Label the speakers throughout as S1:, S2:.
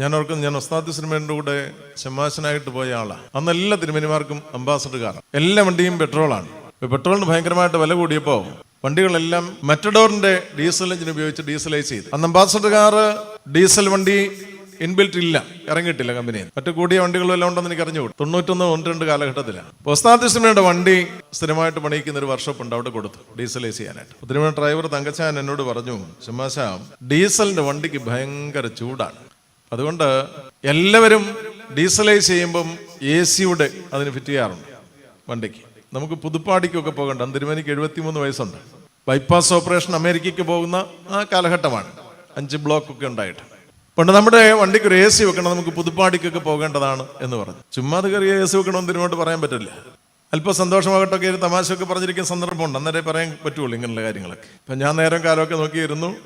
S1: ഞാൻ ഓർക്കുന്നു ഞാൻ ഒസ്താദ് സിനിമയുടെ കൂടെ ശമാശനായിട്ട് പോയ ആളാണ് അന്ന് എല്ലാ തിരുമേനിമാർക്കും അംബാസഡർ കാർ എല്ലാ വണ്ടിയും പെട്രോളാണ്. പെട്രോളിന് ഭയങ്കരമായിട്ട് വില കൂടിയപ്പോൾ വണ്ടികളെല്ലാം മെറ്റഡോറിന്റെ ഡീസൽ എഞ്ചിൻ ഉപയോഗിച്ച് ഡീസലൈസ് ചെയ്തു. അന്ന് അംബാസഡർ കാർ ഡീസൽ വണ്ടി ഇൻബിൽറ്റ് ഇല്ല ഇറങ്ങിയിട്ടില്ല കമ്പനിയിൽ. മറ്റു കൂടിയ വണ്ടികളും എല്ലാം ഉണ്ടെന്ന് എനിക്ക് അറിഞ്ഞു തൊണ്ണൂറ്റൊന്ന് തൊണ്ണൂറ്റിരണ്ട് കാലഘട്ടത്തിലാണ് സിനിമയുടെ വണ്ടി സ്ഥിരമായിട്ട് പണിയിക്കുന്ന ഒരു വർഷം ഉണ്ട് അവിടെ കൊടുത്തു ഡീസലൈസ് ചെയ്യാനായിട്ട്. ഒത്തിരി ഡ്രൈവർ തങ്കച്ചാൻ എന്നോട് പറഞ്ഞു ശമാശ ഡീസലിന്റെ വണ്ടിക്ക് ഭയങ്കര ചൂടാണ്. അതുകൊണ്ട് എല്ലാവരും ഡീസലൈസ് ചെയ്യുമ്പം എ സിയുടെ അതിന് ഫിറ്റ് ചെയ്യാറുണ്ട് വണ്ടിക്ക്. നമുക്ക് പുതുപ്പാടിക്കൊക്കെ പോകണ്ട. തിരുമേനിക്ക് എഴുപത്തിമൂന്ന് വയസ്സുണ്ട്. ബൈപ്പാസ് ഓപ്പറേഷൻ അമേരിക്കയ്ക്ക് പോകുന്ന ആ കാലഘട്ടമാണ്. അഞ്ച് ബ്ലോക്ക് ഒക്കെ ഉണ്ടായിട്ട്. പണ്ട് നമ്മുടെ വണ്ടിക്ക് ഒരു എ സി വെക്കണം. നമുക്ക് പുതുപ്പാടിക്കൊക്കെ പോകേണ്ടതാണ് എന്ന് പറഞ്ഞു. ചുമ്മാ അത് കയറി എ സി വെക്കണമെന്ന് തിരുമോട്ട് പറയാൻ പറ്റില്ല. അല്പം സന്തോഷമാകട്ടൊക്കെ ഒരു തമാശയൊക്കെ പറഞ്ഞിരിക്കുന്ന സന്ദർഭമുണ്ട്. അന്നേരം പറയാൻ പറ്റുള്ളൂ ഇങ്ങനെയുള്ള കാര്യങ്ങളൊക്കെ. അപ്പം ഞാൻ നേരം കാലമൊക്കെ നോക്കിയിരുന്നു.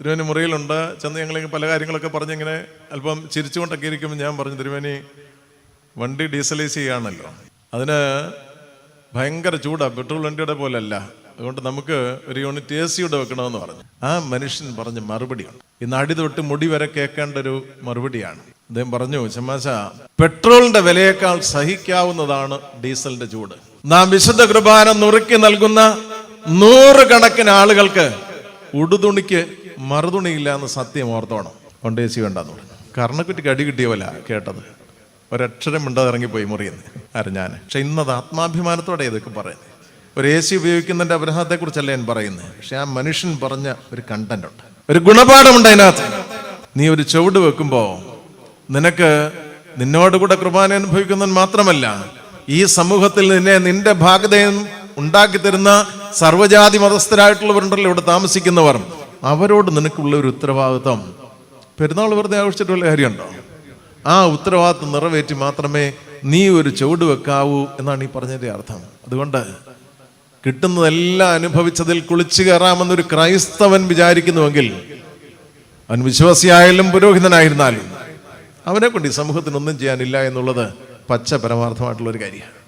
S1: തിരുവേനി മുറിയിലുണ്ട്. ചെന്ന് ഞങ്ങളിങ്ങനെ പല കാര്യങ്ങളൊക്കെ പറഞ്ഞിങ്ങനെ അല്പം ചിരിച്ചുകൊണ്ടൊക്കെ ഇരിക്കുമ്പോൾ ഞാൻ പറഞ്ഞു തിരുവേനി വണ്ടി ഡീസലൈസ് ചെയ്യുകയാണല്ലോ അതിന് ഭയങ്കര ചൂടാണ് പെട്രോൾ വണ്ടിയുടെ പോലല്ല. അതുകൊണ്ട് നമുക്ക് ഒരു യൂണിറ്റ് എ സിയുടെ വെക്കണമെന്ന് പറഞ്ഞു. ആ മനുഷ്യൻ പറഞ്ഞ മറുപടിയാണ് ഇന്ന് അടി തൊട്ട് മുടി വരെ കേൾക്കേണ്ട ഒരു മറുപടിയാണ്. അദ്ദേഹം പറഞ്ഞു ചമ്മാശ പെട്രോളിന്റെ വിലയേക്കാൾ സഹിക്കാവുന്നതാണ് ഡീസലിന്റെ ചൂട്. നാം വിശുദ്ധ കുർബാന നുറുക്കി നൽകുന്ന നൂറുകണക്കിന് ആളുകൾക്ക് ഉടുതുണിക്ക് മറുതുണിയില്ല എന്ന് സത്യം ഓർത്തോണം. കൊണ്ട് ചേച്ചി വേണ്ടെന്ന് പറഞ്ഞു. കർണക്കുറ്റിക്ക് അടി കിട്ടിയ കേട്ടത്. ഒരക്ഷരം മിണ്ടാതെ ഇറങ്ങിപ്പോയി മുറിയുന്നു. ആരും ഞാൻ പക്ഷെ ഇന്നത് ആത്മാഭിമാനത്തോടെ ഇതൊക്കെ പറയുന്നത് ഒരു എ സി ഉപയോഗിക്കുന്നതിന്റെ അപരാധത്തെക്കുറിച്ചല്ല ഞാൻ പറയുന്നത് പക്ഷെ ആ മനുഷ്യൻ പറഞ്ഞ ഒരു കണ്ടന്റ് ഉണ്ട്. ഒരു ഗുണപാഠമുണ്ട് അതിനകത്ത്. നീ ഒരു ചുവട് വെക്കുമ്പോൾ നിനക്ക് നിന്നോടുകൂടെ കുർബാന അനുഭവിക്കുന്നവൻ മാത്രമല്ല ഈ സമൂഹത്തിൽ നിന്നെ നിന്റെ ഭാഗതയും ഉണ്ടാക്കി തരുന്ന സർവജാതി മതസ്ഥരായിട്ടുള്ളവരുണ്ടല്ലോ ഇവിടെ താമസിക്കുന്നവർ. അവരോട് നിനക്കുള്ള ഒരു ഉത്തരവാദിത്വം. പെരുന്നാൾ വെറുതെ ആഘോഷിച്ചിട്ട് കാര്യമുണ്ടോ? ആ ഉത്തരവാദിത്വം നിറവേറ്റി മാത്രമേ നീ ഒരു ചുവട് വെക്കാവൂ എന്നാണ് ഈ പറഞ്ഞതിന്റെ അർത്ഥം. അതുകൊണ്ട് കിട്ടുന്നതെല്ലാം അനുഭവിച്ചതിൽ കുളിച്ചു കയറാമെന്നൊരു ക്രൈസ്തവൻ വിചാരിക്കുന്നുവെങ്കിൽ അവൻ വിശ്വാസിയായാലും പുരോഹിതനായിരുന്നാലും അവനെ കൊണ്ട് ഈ സമൂഹത്തിനൊന്നും ചെയ്യാനില്ല എന്നുള്ളത് പച്ച പരമാർത്ഥമായിട്ടുള്ള ഒരു കാര്യമാണ്.